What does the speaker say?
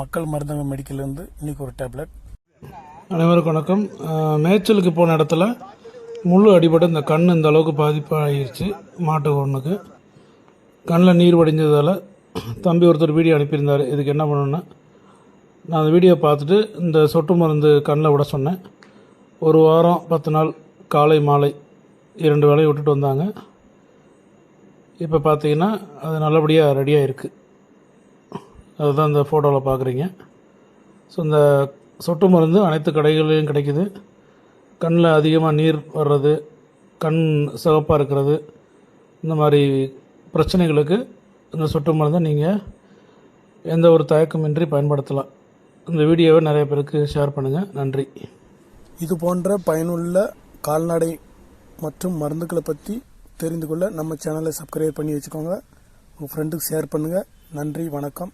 மக்கள் மருந்தகம் மெடிக்கல்லேருந்து இன்றைக்கி ஒரு டேப்லெட். அனைவருக்கும் வணக்கம். மேய்ச்சலுக்கு போன இடத்துல முள் அடிபட்டு இந்த கண் இந்த அளவுக்கு பாதிப்பாகிருச்சு மாட்டு ஒன்றுக்கு கண்ணில் நீர் வடிஞ்சதால் தம்பி ஒருத்தர் வீடியோ அனுப்பியிருந்தார். இதுக்கு என்ன பண்ணணுன்னா நான் அந்த வீடியோ பார்த்துட்டு இந்த சொட்டு மருந்து கண்ணில் விட சொன்னேன். ஒரு வாரம் பத்து நாள் காலை மாலை இரண்டு வேலையை விட்டுட்டு வந்தாங்க. இப்போ பார்த்தீங்கன்னா அது நல்லபடியாக ரெடியாக இருக்குது அதுதான் இந்த ஃபோட்டோவில் பார்க்குறீங்க ஸோ இந்த சொட்டு மருந்து அனைத்து கடைகளிலும் கிடைக்குது. கண்ணில் அதிகமாக நீர் வர்றது கண் சிவப்பாக இருக்கிறது இந்த மாதிரி பிரச்சனைகளுக்கு இந்த சொட்டு மருந்தை நீங்கள் எந்த ஒரு தயக்கமின்றி பயன்படுத்தலாம். இந்த வீடியோவை நிறைய பேருக்கு ஷேர் பண்ணுங்கள் நன்றி. இது போன்ற பயனுள்ள கால்நடை மற்றும் மருந்துகளை பற்றி தெரிந்து கொள்ள நம்ம சேனலை சப்ஸ்கிரைப் பண்ணி வச்சுக்கோங்க. உங்கள் ஃப்ரெண்டுக்கு ஷேர் பண்ணுங்கள் நன்றி வணக்கம்.